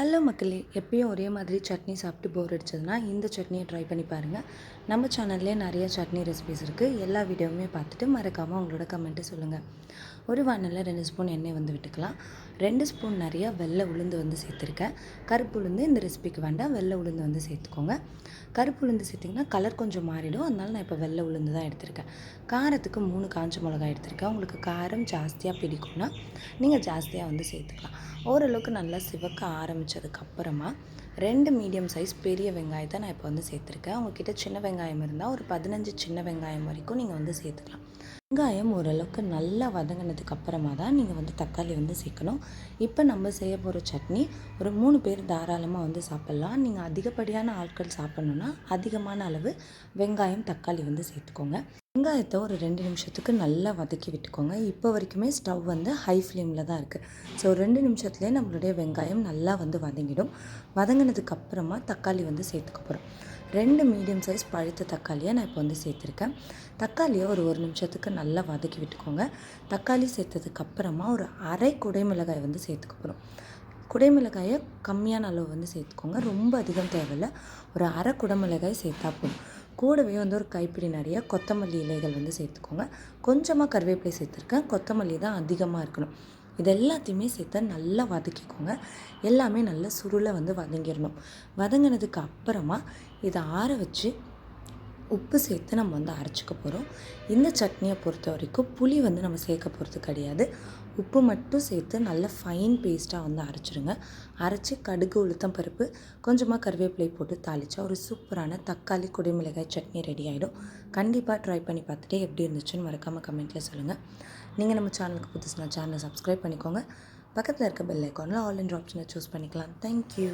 Hello மக்களே எப்பயும் ஒரே மாதிரி சட்னி சாப்பிட்டு போர் அடிச்சதுன்னா இந்த சட்னியை ட்ரை பண்ணி பாருங்கள் நம்ம சேனல்லே நிறைய சட்னி ரெசிபிஸ் இருக்குது எல்லா வீடியோவுமே பார்த்துட்டு மறக்காமல் உங்களோட கமெண்ட்டு சொல்லுங்கள் ஒரு வானலில் ரெண்டு ஸ்பூன் எண்ணெய் வந்து விட்டுக்கலாம். ரெண்டு ஸ்பூன் நிறைய வெள்ளை உளுந்து வந்து சேர்த்துருக்கேன். கருப்பு உளுந்து இந்த ரெசிபிக்கு வேண்டாம். வெள்ளை உளுந்து வந்து சேர்த்துக்கோங்க. கருப்பு உளுந்து சேர்த்திங்கன்னா கலர் கொஞ்சம் மாறிடும். அதனால நான் இப்போ வெள்ளை உளுந்து தான் எடுத்திருக்கேன். காரத்துக்கு மூணு காஞ்ச மிளகாய் எடுத்திருக்கேன். உங்களுக்கு காரம் ஜாஸ்தியாக பிடிக்கும்னா நீங்கள் ஜாஸ்தியாக வந்து சேர்த்துக்கலாம். ஓரளவுக்கு நல்லா சிவக்க ஆரம்பித்ததுக்கப்புறமா ரெண்டு மீடியம் சைஸ் பெரிய வெங்காயத்தை நான் இப்போ வந்து சேர்த்துருக்கேன். உங்ககிட்ட சின்ன வெங்காயம் இருந்தால் ஒரு பதினஞ்சு சின்ன வெங்காயம் வரைக்கும் நீங்கள் வந்து சேர்த்துக்கலாம். வெங்காயம் ஓரளவுக்கு நல்லா வதங்கினதுக்கு அப்புறமா தான் நீங்கள் வந்து தக்காளி வந்து சேர்க்கணும். இப்போ நம்ம செய்ய போகிற சட்னி ஒரு மூணு பேர் தாராளமாக வந்து சாப்பிட்லாம். நீங்கள் அதிகப்படியான ஆட்கள் சாப்பிட்ணுன்னா அதிகமான அளவு வெங்காயம் தக்காளி வந்து சேர்த்துக்கோங்க. வெங்காயத்தை ஒரு ரெண்டு நிமிஷத்துக்கு நல்லா வதக்கி விட்டுக்கோங்க. இப்போ வரைக்குமே ஸ்டவ் வந்து ஹை ஃப்ளேமில் தான் இருக்குது ஸோ ரெண்டு நிமிஷத்துலேயே நம்மளுடைய வெங்காயம் நல்லா வந்து வதங்கிடும். வதங்கினதுக்கு அப்புறமா தக்காளி வந்து சேர்த்துக்க போகிறோம் ரெண்டு மீடியம் சைஸ் பழுத்த தக்காளியை நான் இப்போ வந்து சேர்த்துருக்கேன். தக்காளியை ஒரு ஒரு நிமிஷத்துக்கு நல்லா வதக்கி விட்டுக்கோங்க. தக்காளி சேர்த்ததுக்கப்புறமா ஒரு அரை குடைமிளகாய் வந்து சேர்த்துக்க போகிறோம் குடைமிளகாயை கம்மியான அளவு வந்து சேர்த்துக்கோங்க. ரொம்ப அதிகம் தேவையில்லை. ஒரு அரை குடமிளகாய் சேர்த்தா போதும். கூடவே வந்து ஒரு கைப்பிடி நிறைய கொத்தமல்லி இலைகள் வந்து சேர்த்துக்கோங்க. கொஞ்சமாக கருவேப்பிலை சேர்த்துருக்கேன். கொத்தமல்லி தான் அதிகமாக இருக்கணும். இது எல்லாத்தையுமே சேர்த்து நல்லா வதக்கிக்கோங்க. எல்லாமே நல்லா சுருளை வந்து வதங்கிடணும். வதங்கினதுக்கு அப்புறமா இதை ஆற வச்சு உப்பு சேர்த்து நம்ம வந்து அரைச்சிக்க போகிறோம் இந்த சட்னியை பொறுத்த வரைக்கும் புளி வந்து நம்ம சேர்க்க போகிறது கிடையாது. உப்பு மட்டும் சேர்த்து நல்ல ஃபைன் பேஸ்ட்டாக வந்து அரைச்சிடுங்க அரைச்சி கடுகு உளுத்தம் பருப்பு கொஞ்சமாக கருவேப்பிலை போட்டு தாளித்தா ஒரு சூப்பரான தக்காளி குடிமிளகாய் சட்னி ரெடி ஆகிடும் கண்டிப்பாக ட்ரை பண்ணி பார்த்துட்டு எப்படி இருந்துச்சுன்னு மறக்காமல் கமெண்ட்டில் சொல்லுங்கள் நீங்கள் நம்ம சேனலுக்கு புதுசுனா சேனலை சப்ஸ்கிரைப் பண்ணிக்கோங்க. பக்கத்தில் இருக்க பெல் ஐக்கானில் ஆல் இன் ஆப்ஷனை சூஸ் பண்ணிக்கலாம். தேங்க்யூ